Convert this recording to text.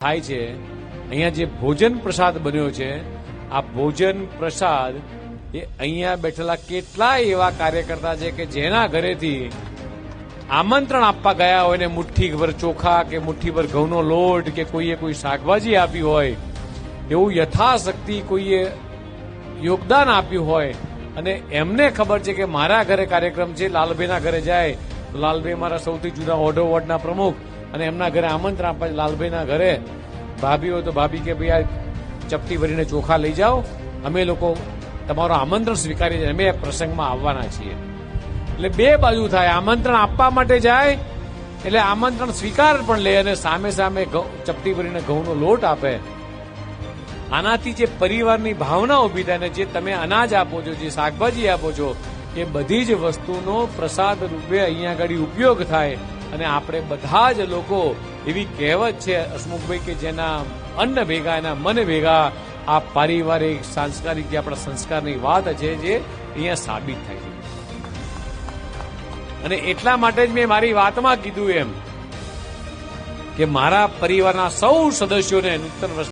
થાય છે, અહીંયા જે ભોજન પ્રસાદ બન્યો છે, આ ભોજન પ્રસાદ એ અહીંયા બેઠેલા કેટલાય એવા કાર્યકર્તા છે કે જેના ઘરેથી આમંત્રણ આપવા ગયા હોય ને મુઠ્ઠીભર ચોખા કે મુઠ્ઠીભર ઘઉંનો લોટ કે કોઈએ કોઈ શાકભાજી આપી હોય, એવું યથાશક્તિ કોઈએ યોગદાન આપ્યું હોય, અને એમને ખબર છે કે મારા ઘરે કાર્યક્રમ છે, લાલભાઈના ઘરે જાય, તો લાલભાઈ મારા સૌથી જૂના ઓઢો વોર્ડના પ્રમુખ અને એમના ઘરે આમંત્રણ આપવા લાલભાઈના ઘરે ભાભી હોય તો ભાભી કે ભાઈ આ ચપટી ભરીને ચોખા લઈ જાઓ. અમે લોકો તમારું આમંત્રણ સ્વીકારી અમે પ્રસંગમાં આવવાના છીએ. એટલે બે બાજુ થાય. આમંત્રણ આપવા માટે જાય, એટલે આમંત્રણ સ્વીકાર પણ લે અને સામે સામે ચપટી ભરીને ઘઉંનો લોટ આપે. આનાથી જે પરિવારની ભાવના ઊભી થાય ને જે તમે અનાજ આપો છો, જે શાકભાજી આપો છો, એ બધી જ વસ્તુનો પ્રસાદ રૂપે અહીંયા આગળ ઉપયોગ થાય. અને આપણે બધા જ લોકો એવી કહેવત છે હસમુખભાઈ કે જેના અન્ન ભેગા, એના મન ભેગા આ પારિવારિક, સાંસ્કારિક જે આપણા સંસ્કારની વાત છે, જે અહીંયા સાબિત થાય છે. અને એટલા માટે જ મેં મારી વાતમાં કીધું એમ કે મારા પરિવારના સૌ સદસ્યોને નૂતન વર્ષ